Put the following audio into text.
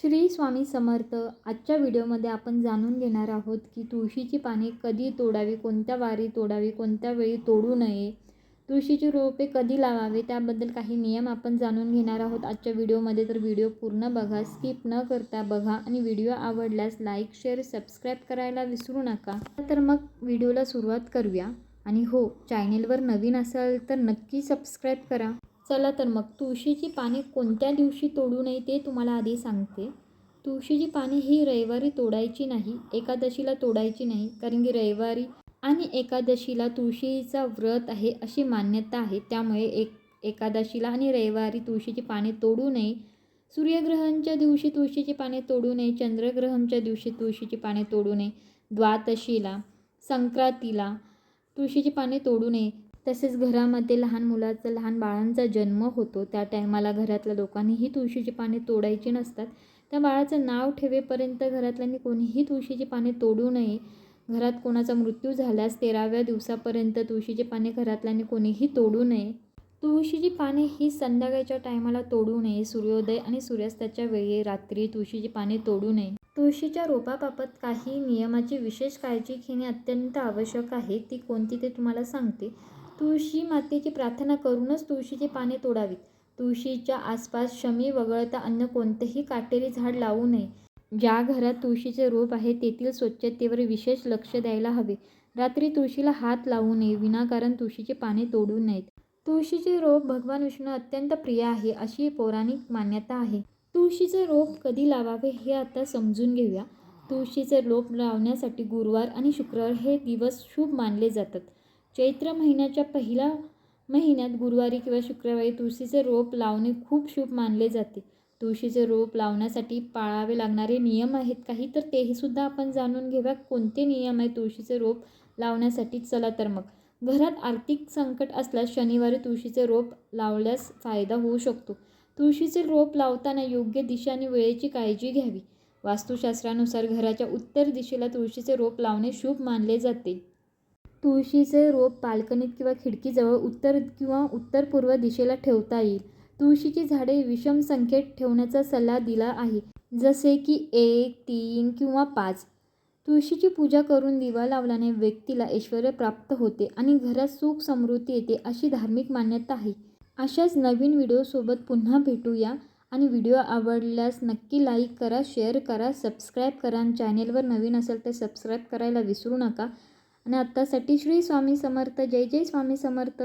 श्री स्वामी समर्थ आजच्या व्हिडिओमध्ये आपण जाणून घेणार आहोत की तुळशीची पाने कधी तोडावी कोणत्या वारी तोडावी कोणत्या वेळी तोडू नये तुळशीची रोपे कधी लावावे त्याबद्दल काही नियम आपण जाणून घेणार आहोत आजच्या व्हिडिओमध्ये. तर व्हिडिओ पूर्ण बघा स्किप न करता बघा आणि व्हिडिओ आवडल्यास लाईक शेअर सबस्क्राईब करायला विसरू नका. तर मग व्हिडिओला सुरुवात करूया. आणि हो चॅनेलवर नवीन असाल तर नक्की सबस्क्राईब करा. चला तर मग. तुळशीची पाने कोणत्या दिवशी तोडू नये ते तुम्हाला आधी सांगते. तुळशीची पाने ही रविवारी तोडायची नाही एकादशीला तोडायची नाही कारण की रविवारी आणि एकादशीला तुळशीचा व्रत आहे अशी मान्यता आहे. त्यामुळे एक एकादशीला आणि रविवारी तुळशीची पाने तोडू नये. सूर्यग्रहणच्या दिवशी तुळशीची पाने तोडू नये चंद्रग्रहणच्या दिवशी तुळशीची पाने तोडू नये. द्वादशीला संक्रांतीला तुळशीची पाने तोडू नये. तसेच घरामध्ये लहान मुलाचा लहान बाळांचा जन्म होतो. त्या टायमाला घरातल्या लोकांनीही तुळशीची पाने तोडायची नसतात. त्या बाळाचं नाव ठेवेपर्यंत घरातल्यांनी कोणीही तुळशीची पाने तोडू नये. घरात कोणाचा मृत्यू झाल्यास तेराव्या दिवसापर्यंत तुळशीची पाने घरातल्यांनी कोणीही तोडू नये. तुळशीची पाने ही संध्याकाळच्या टायमाला तोडू नये. सूर्योदय आणि सूर्यास्ताच्या वेळी रात्री तुळशीची पाने तोडू नये. तुळशीच्या रोपाबाबत काही नियमाची विशेष काळजी घेणे अत्यंत आवश्यक आहे. ती कोणती ते तुम्हाला सांगते. तुळशी मातेची प्रार्थना करूनच तुळशीची पाने तोडावीत. तुळशीच्या आसपास शमी वगळता अन्य कोणतेही काटेरी झाड लावू नये. ज्या घरात तुळशीचे रोप आहे तेथील स्वच्छतेवर विशेष लक्ष द्यायला हवे. रात्री तुळशीला हात लावू नये विनाकारण तुळशीची पाने तोडू नयेत. तुळशीचे रोप भगवान विष्णू अत्यंत प्रिय आहे अशी पौराणिक मान्यता आहे. तुळशीचे रोप कधी लावावे हे आता समजून घेऊया. तुळशीचे रोप लावण्यासाठी गुरुवार आणि शुक्रवार हे दिवस शुभ मानले जातात. चैत्र महिन्याच्या पहिल्या महिन्यात गुरुवारी किंवा शुक्रवारी तुळशीचे रोप लावणे खूप शुभ मानले जाते. तुळशीचे रोप लावण्यासाठी पाळावे लागणारे नियम आहेत काही तर तेही सुद्धा आपण जाणून घेऊया कोणते नियम आहे तुळशीचे रोप लावण्यासाठी. चला तर मग. घरात आर्थिक संकट असल्यास शनिवारी तुळशीचे रोप लावल्यास फायदा होऊ शकतो. तुळशीचे रोप लावताना योग्य दिशा आणि वेळेची काळजी घ्यावी. वास्तुशास्त्रानुसार घराच्या उत्तर दिशेला तुळशीचे रोप लावणे शुभ मानले जाते. तुळशीचे रोप बाल्कनीत किंवा खिडकीजवळ उत्तर किंवा उत्तर पूर्व दिशेला ठेवता येईल. तुळशीची झाडे विषम संख्येत ठेवण्याचा सल्ला दिला आहे. जसे की एक तीन किंवा पाच. तुळशीची पूजा करून दिवा लावल्याने व्यक्तीला ऐश्वर प्राप्त होते आणि घरात सुख समृद्धी येते अशी धार्मिक मान्यता आहे. अशाच नवीन व्हिडिओसोबत पुन्हा भेटूया आणि व्हिडिओ आवडल्यास नक्की लाईक करा शेअर करा सबस्क्राईब करा आणि चॅनेलवर नवीन असेल तर सबस्क्राईब करायला विसरू नका. आणि आत्तासाठी श्री स्वामी समर्थ जय जय स्वामी समर्थ.